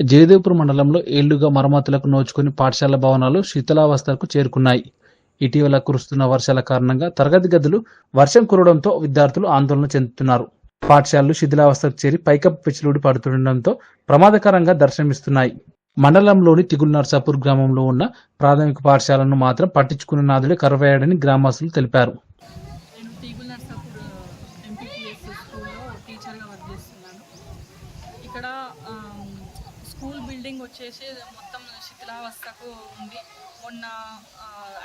జయదేవ్పూర్ మండలంలో ఏళ్ళుగా మరమ్మతులకు నోచుకుని పాఠశాల భవనాలు శిథిలావస్థకు చేరుకున్నాయి. ఇటీవల కురుస్తున్న వర్షాల కారణంగా తరగతి గదులు వర్షం కురవడంతో విద్యార్థులు ఆందోళన చెందుతున్నారు. పాఠశాలలు శిథిలావస్థకు చేరి పైకప్పు పిచ్చిలుడి పడుతుండటంతో ప్రమాదకరంగా దర్శనమిస్తున్నాయి. మండలంలోని తిగుల్ నర్సాపూర్ గ్రామంలో ఉన్న ప్రాథమిక పాఠశాలను మాత్రం పట్టించుకున్న నాదులే కరువయ్యాడని గ్రామస్తులు తెలిపారు. ఇక్కడ స్కూల్ బిల్డింగ్ వచ్చేసి మొత్తం శిథిలావస్థకు ఉంది. మొన్న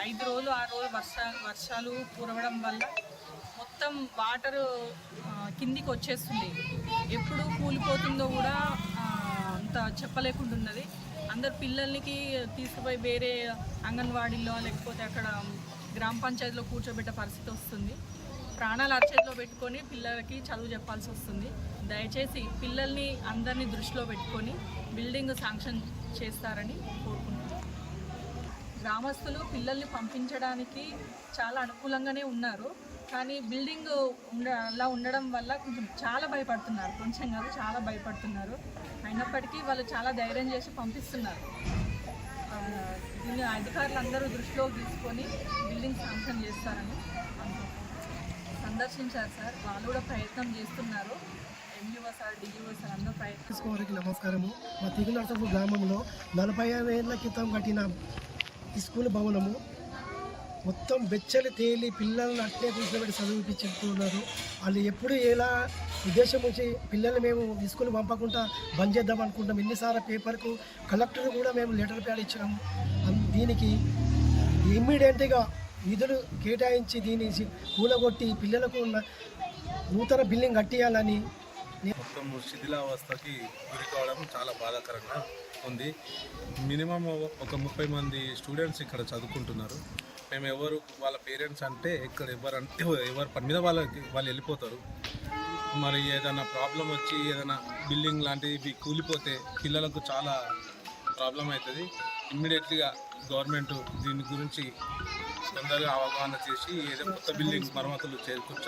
ఐదు రోజులు ఆరు రోజులు వర్ష వర్షాలు కురవడం వల్ల మొత్తం వాటర్ కిందికి వచ్చేస్తుంది. ఎప్పుడు కూలిపోతుందో కూడా అంత చెప్పలేకుండా ఉన్నది అందరు పిల్లలకి తీసుకుపోయి వేరే అంగన్వాడీలో లేకపోతే అక్కడ గ్రామ పంచాయతీలో కూర్చోబెట్టే పరిస్థితి వస్తుంది. ప్రాణాలు అరచేతిలో పెట్టుకొని పిల్లలకి చదువు చెప్పాల్సి వస్తుంది. దయచేసి పిల్లల్ని అందరినీ దృష్టిలో పెట్టుకొని బిల్డింగ్ శాంక్షన్ చేస్తారని కోరుకుంటున్నాను. గ్రామస్తులు పిల్లల్ని పంపించడానికి చాలా అనుకూలంగానే ఉన్నారు. కానీ బిల్డింగ్ ఉండ అలా ఉండడం వల్ల కొంచెం చాలా భయపడుతున్నారు. కొంచెం కాదు చాలా భయపడుతున్నారు. అయినప్పటికీ వాళ్ళు చాలా ధైర్యం చేసి పంపిస్తున్నారు. దీన్ని అధికారులు అందరూ దృష్టిలో తీసుకొని బిల్డింగ్ శాంక్షన్ చేస్తారని అనుకుంటున్నాను. సందర్శించారు సార్. వాళ్ళు కూడా ప్రయత్నం చేస్తున్నారు. వారికి నమస్కారము. మా తిగునర్సపు గ్రామంలో నలభై ఐదు ఏళ్ళ క్రితం కట్టిన స్కూల్ భవనము మొత్తం బెచ్చలు తేలి పిల్లల్ని అట్లే కూర్చోబెట్టి చదివిపించుతున్నారు వాళ్ళు ఎప్పుడు ఎలా ఉద్దేశం వచ్చి పిల్లల్ని మేము స్కూల్ పంపకుండా బంద్ చేద్దాం అనుకుంటాం ఎన్నిసార్లు పేపర్కు కలెక్టర్ కూడా మేము లెటర్ ప్యాడ్ ఇచ్చాము దీనికి ఇమ్మీడియట్గా నిధులు కేటాయించి దీన్ని కూలగొట్టి పిల్లలకు ఉన్న నూతన బిల్డింగ్ కట్టియాలని మొత్తం శిథిలావస్థకి గురి కావడం చాలా బాధాకరంగా ఉంది. మినిమం ఒక ముప్పై మంది స్టూడెంట్స్ ఇక్కడ చదువుకుంటున్నారు. మేము ఎవరు వాళ్ళ పేరెంట్స్ అంటే ఇక్కడ ఎవరంటే ఎవరి పని మీద వాళ్ళకి వాళ్ళు వెళ్ళిపోతారు. మరి ఏదైనా ప్రాబ్లం వచ్చి ఏదైనా బిల్డింగ్ లాంటివి కూలిపోతే పిల్లలకు చాలా ప్రాబ్లం అవుతుంది. ఇమ్మీడియట్లీగా గవర్నమెంట్ దీని గురించి తొందరగా అవగాహన చేసి ఏదో కొత్త బిల్డింగ్స్ మరమ్మతులు చేకూర్చాలి